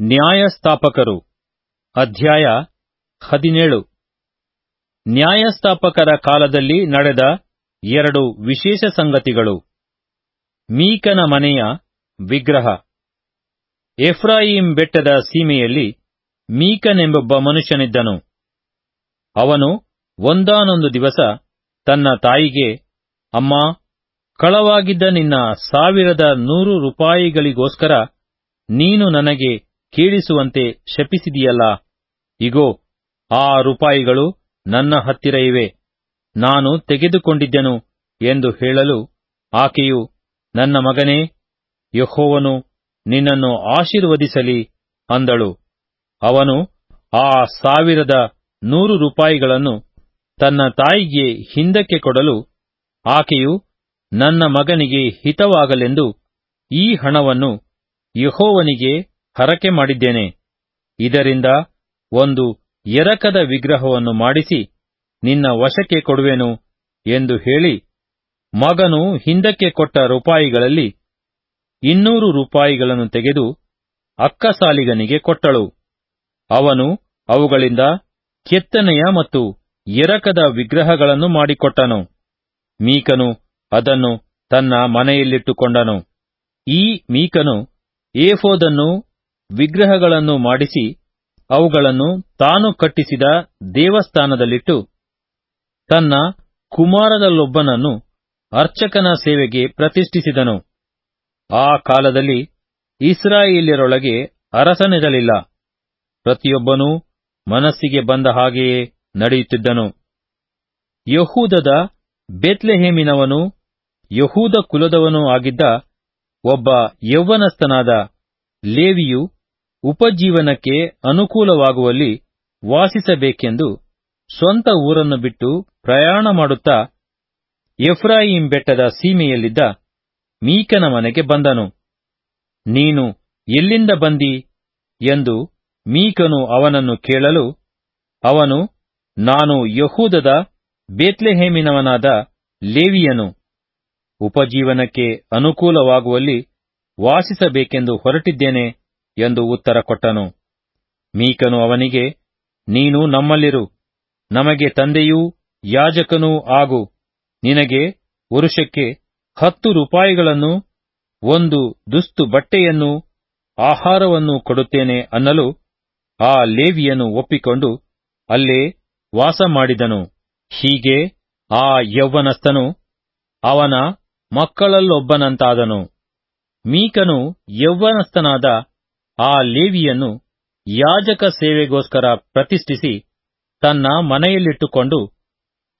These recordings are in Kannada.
ನ್ಯಾಯಸ್ಥಾಪಕರು. ಅಧ್ಯಾಯ ಹದಿನೇಳು. ನ್ಯಾಯಸ್ಥಾಪಕರ ಕಾಲದಲ್ಲಿ ನಡೆದ ಎರಡು ವಿಶೇಷ ಸಂಗತಿಗಳು. ಮೀಕನ ಮನೆಯ ವಿಗ್ರಹ. ಎಫ್ರಾಯಿಂ ಬೆಟ್ಟದ ಸೀಮೆಯಲ್ಲಿ ಮೀಕನೆಂಬೊಬ್ಬ ಮನುಷ್ಯನಿದ್ದನು. ಅವನು ಒಂದಾನೊಂದು ದಿವಸ ತನ್ನ ತಾಯಿಗೆ, ಅಮ್ಮ, ಕಳವಾಗಿದ್ದ ನಿನ್ನ ಸಾವಿರದ ನೂರು ರೂಪಾಯಿಗಳಿಗೋಸ್ಕರ ನೀನು ನನಗೆ ಕೇಳಿಸುವಂತೆ ಶಪಿಸಿದೆಯಲ್ಲ? ಇಗೋ, ಆ ರೂಪಾಯಿಗಳು ನನ್ನ ಹತ್ತಿರ ಇವೆ. ನಾನು ತೆಗೆದುಕೊಂಡಿದ್ದೆನು ಎಂದು ಹೇಳಲು ಆಕೆಯು, ನನ್ನ ಮಗನೇ, ಯಹೋವನು ನಿನ್ನನ್ನು ಆಶೀರ್ವದಿಸಲಿ ಅಂದಳು. ಅವನು ಆ ಸಾವಿರದ ನೂರು ರೂಪಾಯಿಗಳನ್ನು ತನ್ನ ತಾಯಿಗೆ ಹಿಂದಕ್ಕೆ ಕೊಡಲು ಆಕೆಯು ನನ್ನ ಮಗನಿಗೆ ಹಿತವಾಗಲೆಂದು ಈ ಹಣವನ್ನು ಯೆಹೋವನಿಗೆ ಹರಕೆ ಮಾಡಿದ್ದೇನೆ. ಇದರಿಂದ ಒಂದು ಎರಕದ ವಿಗ್ರಹವನ್ನು ಮಾಡಿಸಿ ನಿನ್ನ ವಶಕ್ಕೆ ಕೊಡುವೆನು ಎಂದು ಹೇಳಿ ಮಗನು ಹಿಂದಕ್ಕೆ ಕೊಟ್ಟ ರೂಪಾಯಿಗಳಲ್ಲಿ ಇನ್ನೂರು ರೂಪಾಯಿಗಳನ್ನು ತೆಗೆದು ಅಕ್ಕಸಾಲಿಗನಿಗೆ ಕೊಟ್ಟಳು. ಅವನು ಅವುಗಳಿಂದ ಕೆತ್ತನೆಯ ಮತ್ತು ಎರಕದ ವಿಗ್ರಹಗಳನ್ನು ಮಾಡಿಕೊಟ್ಟನು. ಮೀಕನು ಅದನ್ನು ತನ್ನ ಮನೆಯಲ್ಲಿಟ್ಟುಕೊಂಡನು. ಈ ಮೀಕನು ಏಫೋದನ್ನು ವಿಗ್ರಹಗಳನ್ನು ಮಾಡಿಸಿ ಅವುಗಳನ್ನು ತಾನು ಕಟ್ಟಿಸಿದ ದೇವಸ್ಥಾನದಲ್ಲಿಟ್ಟು ತನ್ನ ಕುಮಾರದಲ್ಲೊಬ್ಬನನ್ನು ಅರ್ಚಕನ ಸೇವೆಗೆ ಪ್ರತಿಷ್ಠಿಸಿದನು. ಆ ಕಾಲದಲ್ಲಿ ಇಸ್ರಾಯೇಲ್ಯರೊಳಗೆ ಅರಸನಿರಲಿಲ್ಲ. ಪ್ರತಿಯೊಬ್ಬನೂ ಮನಸ್ಸಿಗೆ ಬಂದ ಹಾಗೆಯೇ ನಡೆಯುತ್ತಿದ್ದನು. ಯಹೂದದ ಬೆತ್ಲೆಹೇಮಿನವನು ಯಹೂದ ಕುಲದವನೂ ಆಗಿದ್ದ ಒಬ್ಬ ಯೌವನಸ್ಥನಾದ ಲೇವಿಯು ಉಪಜೀವನಕ್ಕೆ ಅನುಕೂಲವಾಗುವಲ್ಲಿ ವಾಸಿಸಬೇಕೆಂದು ಸ್ವಂತ ಊರನ್ನು ಬಿಟ್ಟು ಪ್ರಯಾಣ ಮಾಡುತ್ತಾ ಎಫ್ರಾಯಿಂ ಬೆಟ್ಟದ ಸೀಮೆಯಲ್ಲಿದ್ದ ಮೀಕನ ಮನೆಗೆ ಬಂದನು. ನೀನು ಎಲ್ಲಿಂದ ಬಂದಿ ಎಂದು ಮೀಕನು ಅವನನ್ನು ಕೇಳಲು, ಅವನು, ನಾನು ಯಹೂದದ ಬೇತ್ಲೆಹೇಮಿನವನಾದ ಲೇವಿಯನು. ಉಪಜೀವನಕ್ಕೆ ಅನುಕೂಲವಾಗುವಲ್ಲಿ ವಾಸಿಸಬೇಕೆಂದು ಹೊರಟಿದ್ದೇನೆ. ಎಂದು ಉತ್ತರ ಕೊಟ್ಟನು. ಮೀಕನು ಅವನಿಗೆ, ನೀನು ನಮ್ಮಲ್ಲಿರು. ನಮಗೆ ತಂದೆಯೂ ಯಾಜಕನೂ ಆಗು. ನಿನಗೆ ವರುಷಕ್ಕೆ ಹತ್ತು ರೂಪಾಯಿಗಳನ್ನು, ಒಂದು ದುಸ್ತು ಬಟ್ಟೆಯನ್ನು, ಆಹಾರವನ್ನು ಕೊಡುತ್ತೇನೆ ಅನ್ನಲು ಆ ಲೇವಿಯನ್ನು ಒಪ್ಪಿಕೊಂಡು ಅಲ್ಲೇ ವಾಸ ಮಾಡಿದನು. ಹೀಗೆ ಆ ಯೌವನಸ್ಥನು ಅವನ ಮಕ್ಕಳಲ್ಲೊಬ್ಬನಂತಾದನು. ಮೀಕನು ಯೌವನಸ್ಥನಾದ ಆ ಲೇವಿಯನ್ನು ಯಾಜಕ ಸೇವೆಗೋಸ್ಕರ ಪ್ರತಿಷ್ಠಿಸಿ ತನ್ನ ಮನೆಯಲ್ಲಿಟ್ಟುಕೊಂಡು,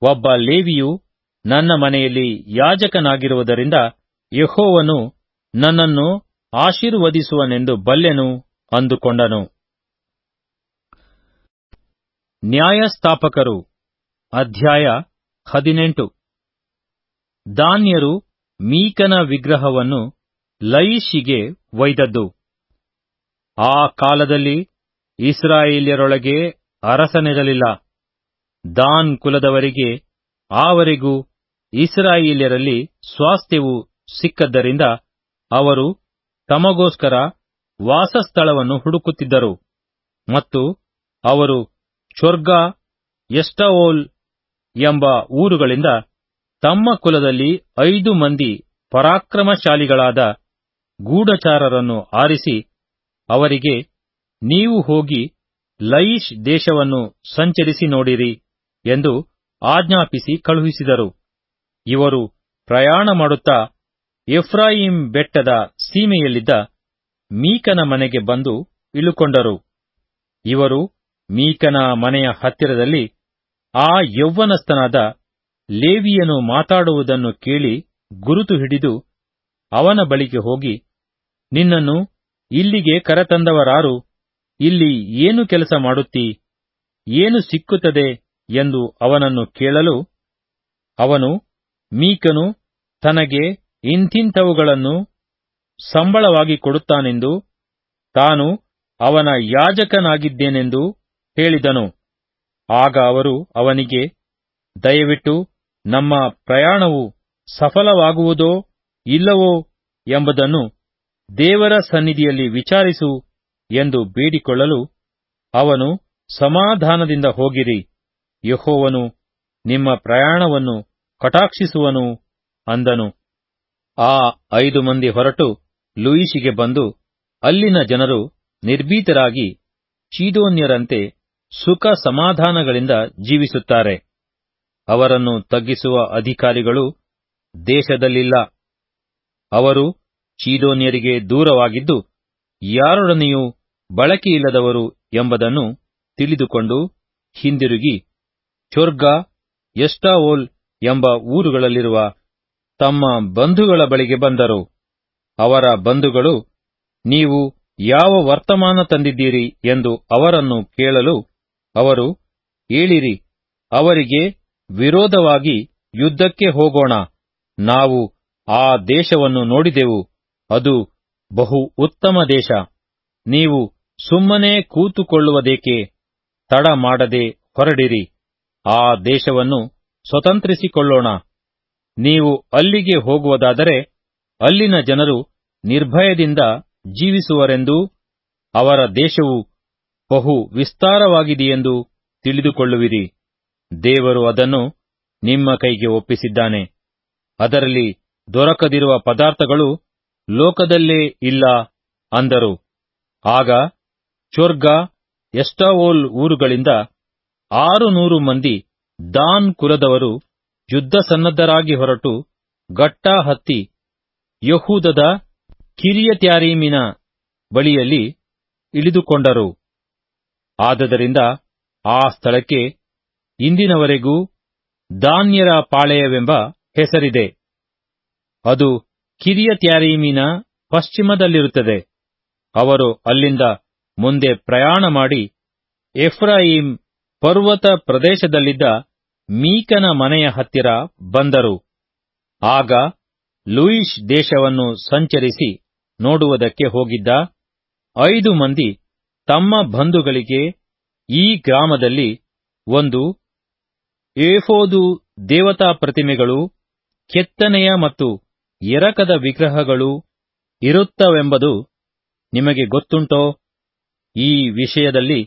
ಒಬ್ಬ ಲೇವಿಯು ನನ್ನ ಮನೆಯಲ್ಲಿ ಯಾಜಕನಾಗಿರುವುದರಿಂದ ಯೆಹೋವನು ನನ್ನನ್ನು ಆಶೀರ್ವದಿಸುವನೆಂದು ಬಲ್ಲೆನು ಅಂದುಕೊಂಡನು. ನ್ಯಾಯಸ್ಥಾಪಕರು, ಅಧ್ಯಾಯ ಹದಿನೆಂಟು. ದಾನ್ಯರು ಮೀಕನ ವಿಗ್ರಹವನ್ನು ಲಯಿಷಿಗೆ ಒಯ್ದದ್ದು. ಆ ಕಾಲದಲ್ಲಿ ಇಸ್ರಾಯೇಲ್ಯರೊಳಗೆ ಅರಸನಿರಲಿಲ್ಲ. ದಾನ್ ಕುಲದವರಿಗೆ ಆವರೆಗೂ ಇಸ್ರಾಯೇಲ್ಯರಲ್ಲಿ ಸ್ವಾಸ್ಥ್ಯವು ಸಿಕ್ಕದ್ದರಿಂದ ಅವರು ತಮಗೋಸ್ಕರ ವಾಸಸ್ಥಳವನ್ನು ಹುಡುಕುತ್ತಿದ್ದರು ಮತ್ತು ಅವರು ಚೊರ್ಗ ಎಸ್ಟವೋಲ್ ಎಂಬ ಊರುಗಳಿಂದ ತಮ್ಮ ಕುಲದಲ್ಲಿ ಐದು ಮಂದಿ ಪರಾಕ್ರಮಶಾಲಿಗಳಾದ ಗೂಢಚಾರರನ್ನು ಆರಿಸಿ ಅವರಿಗೆ, ನೀವು ಹೋಗಿ ಲಯಿಷ್ ದೇಶವನ್ನು ಸಂಚರಿಸಿ ನೋಡಿರಿ ಎಂದು ಆಜ್ಞಾಪಿಸಿ ಕಳುಹಿಸಿದರು. ಇವರು ಪ್ರಯಾಣ ಮಾಡುತ್ತಾ ಎಫ್ರಾಯಿಂ ಬೆಟ್ಟದ ಸೀಮೆಯಲ್ಲಿದ್ದ ಮೀಕನ ಮನೆಗೆ ಬಂದು ಇಳುಕೊಂಡರು. ಇವರು ಮೀಕನ ಮನೆಯ ಹತ್ತಿರದಲ್ಲಿ ಆ ಯೌವನಸ್ಥನಾದ ಲೇವಿಯನು ಮಾತಾಡುವುದನ್ನು ಕೇಳಿ ಗುರುತು ಹಿಡಿದು ಅವನ ಬಳಿಗೆ ಹೋಗಿ, ನಿನ್ನನ್ನು ಇಲ್ಲಿಗೆ ಕರೆತಂದವರಾರು, ಇಲ್ಲಿ ಏನು ಕೆಲಸ ಮಾಡುತ್ತಿ? ಏನು ಸಿಕ್ಕುತ್ತದೆ ಎಂದು ಅವನನ್ನು ಕೇಳಲು ಅವನು ಮೀಕನು ತನಗೆ ಇಂಥಿಂಥವುಗಳನ್ನು ಸಂಬಳವಾಗಿ ಕೊಡುತ್ತಾನೆಂದು ತಾನು ಅವನ ಯಾಜಕನಾಗಿದ್ದೇನೆಂದು ಹೇಳಿದನು. ಆಗ ಅವರು ಅವನಿಗೆ, ದಯವಿಟ್ಟು ನಮ್ಮ ಪ್ರಯಾಣವು ಸಫಲವಾಗುವುದೋ ಇಲ್ಲವೋ ಎಂಬುದನ್ನು ದೇವರ ಸನ್ನಿಧಿಯಲ್ಲಿ ವಿಚಾರಿಸು ಎಂದು ಬೇಡಿಕೊಳ್ಳಲು ಅವನು ಸಮಾಧಾನದಿಂದ ಹೋಗಿರಿ. ಯಹೋವನು ನಿಮ್ಮ ಪ್ರಯಾಣವನ್ನು ಕಟಾಕ್ಷಿಸುವನು ಅಂದನು. ಆ ಐದು ಮಂದಿ ಹೊರಟು ಲೂಯಿಸಿಗೆ ಬಂದು ಅಲ್ಲಿನ ಜನರು ನಿರ್ಭೀತರಾಗಿ ಚೀದೋನ್ಯರಂತೆ ಸುಖ ಸಮಾಧಾನಗಳಿಂದ ಜೀವಿಸುತ್ತಾರೆ. ಅವರನ್ನು ತಗ್ಗಿಸುವ ಅಧಿಕಾರಿಗಳು ದೇಶದಲ್ಲಿಲ್ಲ. ಅವರು ಚೀದೋನ್ಯರಿಗೆ ದೂರವಾಗಿದ್ದು, ಯಾರೊಡನೆಯೂ ಬಳಕೆಯಿಲ್ಲದವರು ಎಂಬುದನ್ನು ತಿಳಿದುಕೊಂಡು ಹಿಂದಿರುಗಿ. ಚೊರ್ಗ ಎಸ್ಟಾವೋಲ್ ಎಂಬ ಊರುಗಳಲ್ಲಿರುವ ತಮ್ಮ ಬಂಧುಗಳ ಬಳಿಗೆ ಬಂದರು. ಅವರ ಬಂಧುಗಳು, ನೀವು ಯಾವ ವರ್ತಮಾನ ತಂದಿದ್ದೀರಿ ಎಂದು ಅವರನ್ನು ಕೇಳಲು ಅವರು ಹೇಳಿರಿ, ಅವರಿಗೆ ವಿರೋಧವಾಗಿ ಯುದ್ಧಕ್ಕೆ ಹೋಗೋಣ, ನಾವು ಆ ದೇಶವನ್ನು ನೋಡಿದೆವು. ಅದು ಬಹು ಉತ್ತಮ ದೇಶ. ನೀವು ಸುಮ್ಮನೆ ಕೂತುಕೊಳ್ಳುವುದೇಕೆ? ತಡ ಮಾಡದೆ ಹೊರಡಿರಿ. ಆ ದೇಶವನ್ನು ಸ್ವತಂತ್ರಿಸಿಕೊಳ್ಳೋಣ. ನೀವು ಅಲ್ಲಿಗೆ ಹೋಗುವುದಾದರೆ ಅಲ್ಲಿನ ಜನರು ನಿರ್ಭಯದಿಂದ ಜೀವಿಸುವರೆಂದೂ ಅವರ ದೇಶವು ಬಹು ವಿಸ್ತಾರವಾಗಿದೆಯೆಂದು ತಿಳಿದುಕೊಳ್ಳುವಿರಿ. ದೇವರು ಅದನ್ನು ನಿಮ್ಮ ಕೈಗೆ ಒಪ್ಪಿಸಿದ್ದಾನೆ. ಅದರಲ್ಲಿ ದೊರಕದಿರುವ ಪದಾರ್ಥಗಳು ಲೋಕದಲ್ಲೇ ಇಲ್ಲ ಅಂದರು. ಆಗ ಚೊರ್ಗ ಎಸ್ಟಾವೋಲ್ ಊರುಗಳಿಂದ ಆರು ನೂರು ಮಂದಿ ದಾನ್ ಕುಲದವರು ಯುದ್ಧ ಸನ್ನದ್ಧರಾಗಿ ಹೊರಟು ಗಟ್ಟಾ ಹತ್ತಿ ಯಹೂದದ ಕಿರಿಯತ್ಯಾರೀಮಿನ ಬಳಿಯಲ್ಲಿ ಇಳಿದುಕೊಂಡರು. ಆದದರಿಂದ ಆ ಸ್ಥಳಕ್ಕೆ ಇಂದಿನವರೆಗೂ ದಾನ್ಯರ ಪಾಳೆಯವೆಂಬ ಹೆಸರಿದೆ. ಅದು ಕಿರಿಯತ್ಯಾರೀಮಿನ ಪಶ್ಚಿಮದಲ್ಲಿರುತ್ತದೆ. ಅವರು ಅಲ್ಲಿಂದ ಮುಂದೆ ಪ್ರಯಾಣ ಮಾಡಿ ಎಫ್ರಾಯಿಂ ಪರ್ವತ ಪ್ರದೇಶದಲ್ಲಿದ್ದ ಮೀಕನ ಮನೆಯ ಹತ್ತಿರ ಬಂದರು. ಆಗ ಲೂಯಿಷ್ ದೇಶವನ್ನು ಸಂಚರಿಸಿ ನೋಡುವುದಕ್ಕೆ ಹೋಗಿದ್ದ ಐದು ಮಂದಿ ತಮ್ಮ ಬಂಧುಗಳಿಗೆ ಈ ಗ್ರಾಮದಲ್ಲಿ ಒಂದು ಏಫೋದು ದೇವತಾ ಪ್ರತಿಮೆಗಳು ಕೆತ್ತನೆಯ ಮತ್ತು ಎರಕದ ವಿಗ್ರಹಗಳು ಇರುತ್ತವೆಂಬುದು ನಿಮಗೆ ಗೊತ್ತುಂಟೋ? ಈ ವಿಷಯದಲ್ಲಿ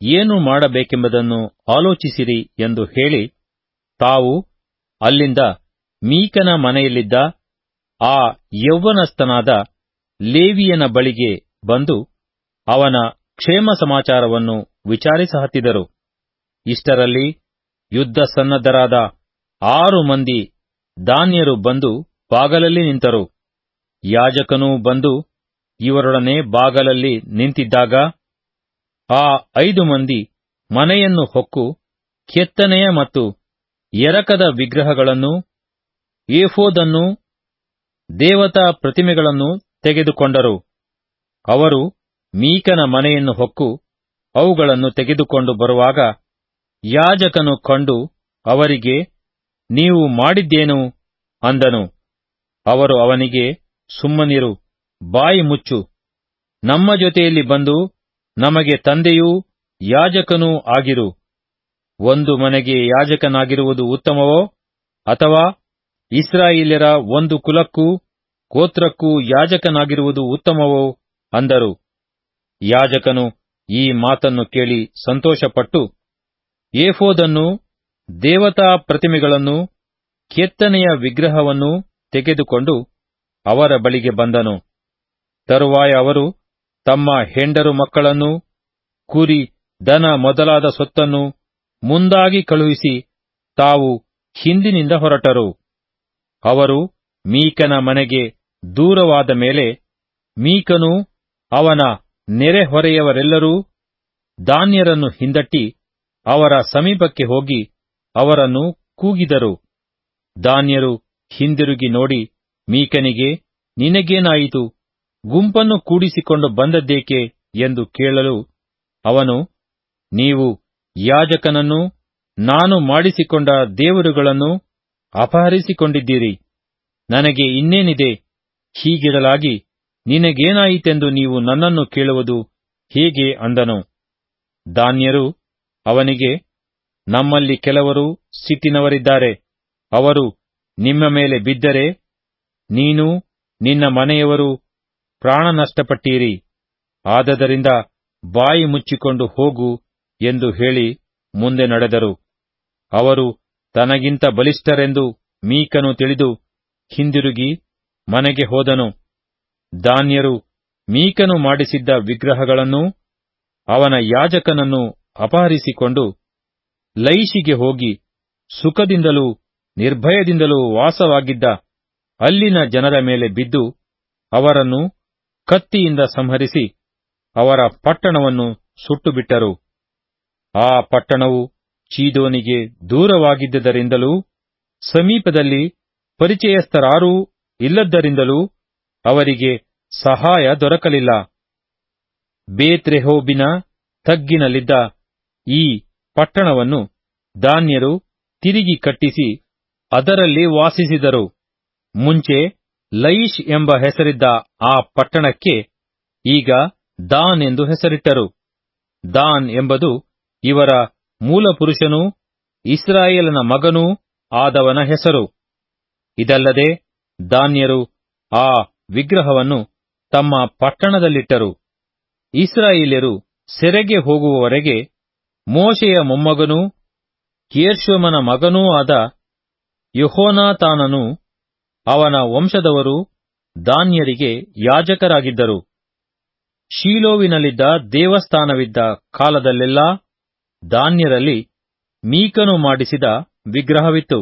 ಏನು ಮಾಡಬೇಕೆಂಬುದನ್ನು ಆಲೋಚಿಸಿರಿ ಎಂದು ಹೇಳಿ, ತಾವು ಅಲ್ಲಿಂದ ಮೀಕನ ಮನೆಯಲ್ಲಿದ್ದ ಆ ಯೌವನಸ್ಥನಾದ ಲೇವಿಯನ ಬಳಿಗೆ ಬಂದು ಅವನ ಕ್ಷೇಮ ಸಮಾಚಾರವನ್ನು ವಿಚಾರಿಸಹತ್ತಿದರು ಇಷ್ಟರಲ್ಲಿ ಯುದ್ಧ ಸನ್ನದ್ಧರಾದ ಆರು ಮಂದಿ ದಾನ್ಯರು ಬಂದು ಬಾಗಲಲ್ಲಿ ನಿಂತರು. ಯಾಜಕನೂ ಬಂದು ಇವರೊಡನೆ ಬಾಗಲಲ್ಲಿ ನಿಂತಿದ್ದಾಗ ಆ ಐದು ಮಂದಿ ಮನೆಯನ್ನು ಹೊಕ್ಕು ಕೆತ್ತನೆಯ ಮತ್ತು ಎರಕದ ವಿಗ್ರಹಗಳನ್ನು, ಏಫೋದನ್ನು, ದೇವತಾ ಪ್ರತಿಮೆಗಳನ್ನು ತೆಗೆದುಕೊಂಡರು. ಅವರು ಮೀಕನ ಮನೆಯನ್ನು ಹೊಕ್ಕು ಅವುಗಳನ್ನು ತೆಗೆದುಕೊಂಡು ಬರುವಾಗ ಯಾಜಕನು ಕಂಡು ಅವರಿಗೆ, ನೀವು ಮಾಡಿದ್ದೇನು? ಅಂದನು. ಅವರು ಅವನಿಗೆ, ಸುಮ್ಮನಿರು, ಬಾಯಿ ಮುಚ್ಚು. ನಮ್ಮ ಜೊತೆಯಲ್ಲಿ ಬಂದು ನಮಗೆ ತಂದೆಯೂ ಯಾಜಕನೂ ಆಗಿರು. ಒಂದು ಮನೆಗೆ ಯಾಜಕನಾಗಿರುವುದು ಉತ್ತಮವೋ? ಅಥವಾ ಇಸ್ರಾಯೇಲ್ಯರ ಒಂದು ಕುಲಕ್ಕೂ ಗೋತ್ರಕ್ಕೂ ಯಾಜಕನಾಗಿರುವುದು ಉತ್ತಮವೋ? ಅಂದರು. ಯಾಜಕನು ಈ ಮಾತನ್ನು ಕೇಳಿ ಸಂತೋಷಪಟ್ಟು, ಏಫೋದನ್ನು ದೇವತಾ ಪ್ರತಿಮೆಗಳನ್ನು, ಕೆತ್ತನೆಯ ವಿಗ್ರಹವನ್ನು ತೆಗೆದುಕೊಂಡು ಅವರ ಬಳಿಗೆ ಬಂದನು. ತರುವಾಯ ಅವರು ತಮ್ಮ ಹೆಂಡರು ಮಕ್ಕಳನ್ನು ಕುರಿ ದನ ಮೊದಲಾದ ಸೊತ್ತನ್ನು ಮುಂದಾಗಿ ಕಳುಹಿಸಿ ತಾವು ಹಿಂದಿನಿಂದ ಹೊರಟರು. ಅವರು ಮೀಕನ ಮನೆಗೆ ದೂರವಾದ ಮೇಲೆ ಮೀಕನು ಅವನ ನೆರೆಹೊರೆಯವರೆಲ್ಲರೂ ಧಾನ್ಯರನ್ನು ಹಿಂದಟ್ಟಿ ಅವರ ಸಮೀಪಕ್ಕೆ ಹೋಗಿ ಅವರನ್ನು ಕೂಗಿದರು. ದಾನ್ಯರು ಹಿಂದಿರುಗಿ ನೋಡಿ, ಮೀಕನಿಗೆ ನಿನಗೇನಾಯಿತು? ಗುಂಪನ್ನು ಕೂಡಿಸಿಕೊಂಡು ಬಂದದ್ದೇಕೆ? ಎಂದು ಕೇಳಲು ಅವನು, ನೀವು ಯಾಜಕನನ್ನು, ನಾನು ಮಾಡಿಸಿಕೊಂಡ ದೇವರುಗಳನ್ನು ಅಪಹರಿಸಿಕೊಂಡಿದ್ದೀರಿ. ನನಗೆ ಇನ್ನೇನಿದೆ? ಹೀಗಿರಲಾಗಿ ನಿನಗೇನಾಯಿತೆಂದು ನೀವು ನನ್ನನ್ನು ಕೇಳುವುದು ಹೇಗೆ ಅಂದನು? ದಾನ್ಯರು ಅವನಿಗೆ, ನಮ್ಮಲ್ಲಿ ಕೆಲವರು ಸಿಟ್ಟಿನವರಿದ್ದಾರೆ. ಅವರು ನಿಮ್ಮ ಮೇಲೆ ಬಿದ್ದರೆ ನೀನು ನಿನ್ನ ಮನೆಯವರು ಪ್ರಾಣ ನಷ್ಟಪಟ್ಟೀರಿ. ಆದದರಿಂದ ಬಾಯಿ ಮುಚ್ಚಿಕೊಂಡು ಹೋಗು ಎಂದು ಹೇಳಿ ಮುಂದೆ ನಡೆದರು. ಅವರು ತನಗಿಂತ ಬಲಿಷ್ಠರೆಂದು ಮೀಕನು ತಿಳಿದು ಹಿಂದಿರುಗಿ ಮನೆಗೆ ಹೋದನು. ದಾನ್ಯರು ಮೀಕನು ಮಾಡಿಸಿದ್ದ ವಿಗ್ರಹಗಳನ್ನೂ ಅವನ ಯಾಜಕನನ್ನು ಅಪಹರಿಸಿಕೊಂಡು ಲೈಶಿಗೆ ಹೋಗಿ ಸುಖದಿಂದಲೂ ನಿರ್ಭಯದಿಂದಲೂ ವಾಸವಾಗಿದ್ದ ಅಲ್ಲಿನ ಜನರ ಮೇಲೆ ಬಿದ್ದು ಅವರನ್ನು ಕತ್ತಿಯಿಂದ ಸಂಹರಿಸಿ ಅವರ ಪಟ್ಟಣವನ್ನು ಸುಟ್ಟುಬಿಟ್ಟರು. ಆ ಪಟ್ಟಣವು ಚೀದೋನಿಗೆ ದೂರವಾಗಿದ್ದದರಿಂದಲೂ ಸಮೀಪದಲ್ಲಿ ಪರಿಚಯಸ್ಥರಾರೂ ಇಲ್ಲದ್ದರಿಂದಲೂ ಅವರಿಗೆ ಸಹಾಯ ದೊರಕಲಿಲ್ಲ. ಬೇತ್ರೆಹೋಬಿನ ತಗ್ಗಿನಲ್ಲಿದ್ದ ಈ ಪಟ್ಟಣವನ್ನು ದಾನ್ಯರು ತಿರುಗಿ ಕಟ್ಟಿಸಿ ಅದರಲ್ಲಿ ವಾಸಿಸಿದರು. ಮುಂಚೆ ಲಯಿಷ್ ಎಂಬ ಹೆಸರಿದ್ದ ಆ ಪಟ್ಟಣಕ್ಕೆ ಈಗ ದಾನ್ ಎಂದು ಹೆಸರಿಟ್ಟರು. ದಾನ್ ಎಂಬುದು ಇವರ ಮೂಲಪುರುಷನೂ ಇಸ್ರಾಯೇಲನ ಮಗನೂ ಆದವನ ಹೆಸರು. ಇದಲ್ಲದೆ ದಾನ್ಯರು ಆ ವಿಗ್ರಹವನ್ನು ತಮ್ಮ ಪಟ್ಟಣದಲ್ಲಿಟ್ಟರು. ಇಸ್ರಾಯೇಲ್ಯರು ಸೆರೆಗೆ ಹೋಗುವವರೆಗೆ ಮೋಶೆಯ ಮೊಮ್ಮಗನೂ ಕೇರ್ಶ್ವಮನ ಮಗನೂ ಆದ ಯೆಹೋನಾತಾನನು ಅವನ ವಂಶದವರು ದಾನ್ಯರಿಗೆ ಯಾಜಕರಾಗಿದ್ದರು. ಶೀಲೋವಿನಲ್ಲಿದ್ದ ದೇವಸ್ಥಾನವಿದ್ದ ಕಾಲದಲ್ಲೆಲ್ಲಾ ದಾನ್ಯರಲ್ಲಿ ಮೀಕನು ಮಾಡಿಸಿದ ವಿಗ್ರಹವಿತ್ತು.